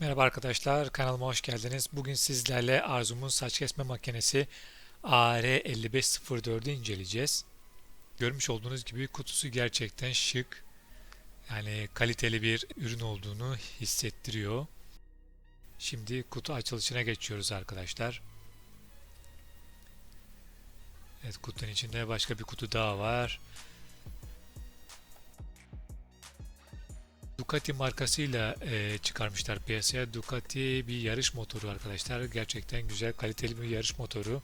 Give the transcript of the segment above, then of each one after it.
Merhaba arkadaşlar, kanalıma hoş geldiniz. Bugün sizlerle Arzum'un saç kesme makinesi AR5504'ü inceleyeceğiz. Görmüş olduğunuz gibi kutusu gerçekten şık. Yani kaliteli bir ürün olduğunu hissettiriyor. Şimdi kutu açılışına geçiyoruz arkadaşlar. Evet kutunun içinde başka bir kutu daha var. Ducati markasıyla e, çıkarmışlar piyasaya. Ducati bir yarış motoru arkadaşlar. Gerçekten güzel, kaliteli bir yarış motoru.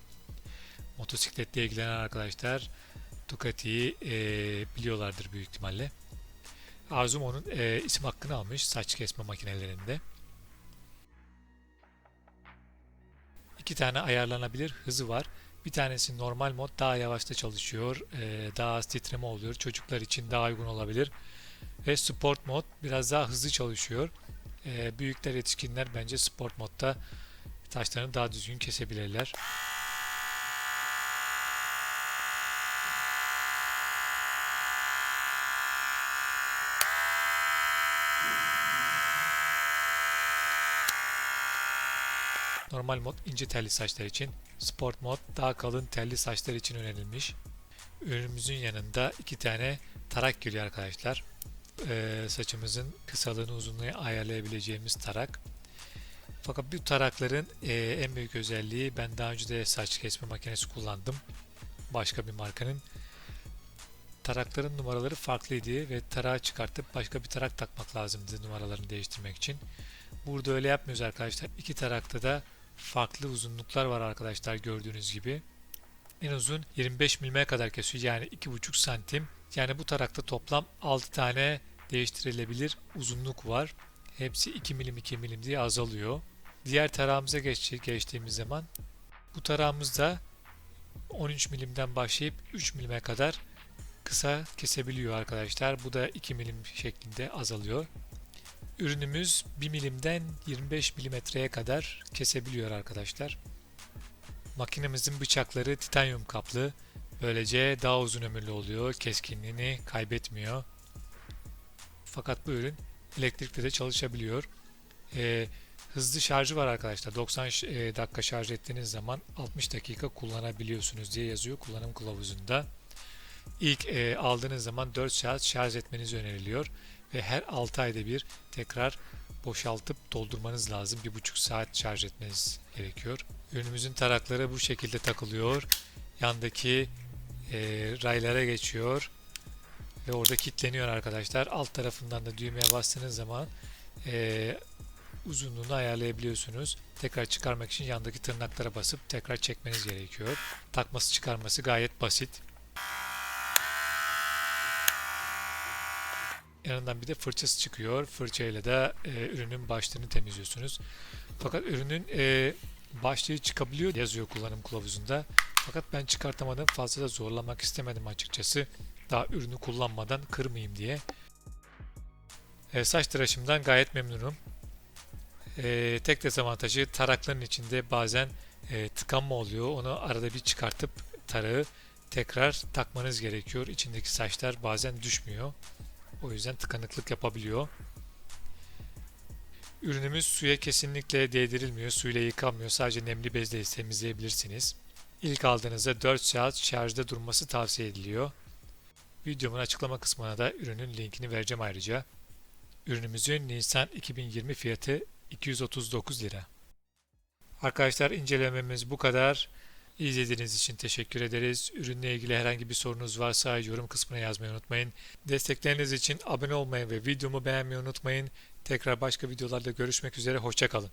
Motosikletle ilgilenen arkadaşlar Ducati'yi e, biliyorlardır büyük ihtimalle. Arzum onun e, isim hakkını almış saç kesme makinelerinde. İki tane ayarlanabilir hızı var. Bir tanesi normal mod daha yavaşta çalışıyor. E, daha az titreme oluyor. Çocuklar için daha uygun olabilir ve Sport mod biraz daha hızlı çalışıyor. E, büyükler yetişkinler bence Sport modda taşlarını daha düzgün kesebilirler. Normal mod ince telli saçlar için, Sport mod daha kalın telli saçlar için önerilmiş. Ürünümüzün yanında iki tane tarak geliyor arkadaşlar e, saçımızın kısalığını uzunluğunu ayarlayabileceğimiz tarak. Fakat bu tarakların e, en büyük özelliği ben daha önce de saç kesme makinesi kullandım. Başka bir markanın. Tarakların numaraları farklıydı ve tarağı çıkartıp başka bir tarak takmak lazımdı numaralarını değiştirmek için. Burada öyle yapmıyoruz arkadaşlar. İki tarakta da farklı uzunluklar var arkadaşlar gördüğünüz gibi. En uzun 25 mm kadar kesiyor yani 2,5 santim. Yani bu tarakta toplam 6 tane değiştirilebilir uzunluk var. Hepsi 2 milim 2 milim diye azalıyor. Diğer tarağımıza geç, geçtiğimiz zaman bu tarağımızda 13 milimden başlayıp 3 milime kadar kısa kesebiliyor arkadaşlar. Bu da 2 milim şeklinde azalıyor. Ürünümüz 1 milimden 25 milimetreye kadar kesebiliyor arkadaşlar. Makinemizin bıçakları titanyum kaplı. Böylece daha uzun ömürlü oluyor. Keskinliğini kaybetmiyor. Fakat bu ürün elektrikle de çalışabiliyor. Ee, hızlı şarjı var arkadaşlar. 90 e, dakika şarj ettiğiniz zaman 60 dakika kullanabiliyorsunuz diye yazıyor kullanım kılavuzunda. İlk e, aldığınız zaman 4 saat şarj etmeniz öneriliyor ve her 6 ayda bir tekrar boşaltıp doldurmanız lazım. 1,5 saat şarj etmeniz gerekiyor. Ürünümüzün tarakları bu şekilde takılıyor. Yandaki e, raylara geçiyor ve orada kilitleniyor arkadaşlar. Alt tarafından da düğmeye bastığınız zaman e, uzunluğunu ayarlayabiliyorsunuz. Tekrar çıkarmak için yandaki tırnaklara basıp tekrar çekmeniz gerekiyor. Takması çıkarması gayet basit. Yanından bir de fırçası çıkıyor. Fırçayla da e, ürünün başlığını temizliyorsunuz. Fakat ürünün e, başlığı çıkabiliyor yazıyor kullanım kılavuzunda. Fakat ben çıkartamadım. Fazla da zorlamak istemedim açıkçası. Daha ürünü kullanmadan kırmayayım diye. E, saç tıraşımdan gayet memnunum. E, tek dezavantajı tarakların içinde bazen e, tıkanma oluyor. Onu arada bir çıkartıp tarağı tekrar takmanız gerekiyor. İçindeki saçlar bazen düşmüyor. O yüzden tıkanıklık yapabiliyor. Ürünümüz suya kesinlikle değdirilmiyor. Suyla yıkanmıyor. Sadece nemli bezle temizleyebilirsiniz. İlk aldığınızda 4 saat şarjda durması tavsiye ediliyor. Videomun açıklama kısmına da ürünün linkini vereceğim ayrıca. Ürünümüzün Nisan 2020 fiyatı 239 lira. Arkadaşlar incelememiz bu kadar. İzlediğiniz için teşekkür ederiz. Ürünle ilgili herhangi bir sorunuz varsa yorum kısmına yazmayı unutmayın. Destekleriniz için abone olmayı ve videomu beğenmeyi unutmayın. Tekrar başka videolarda görüşmek üzere. Hoşçakalın.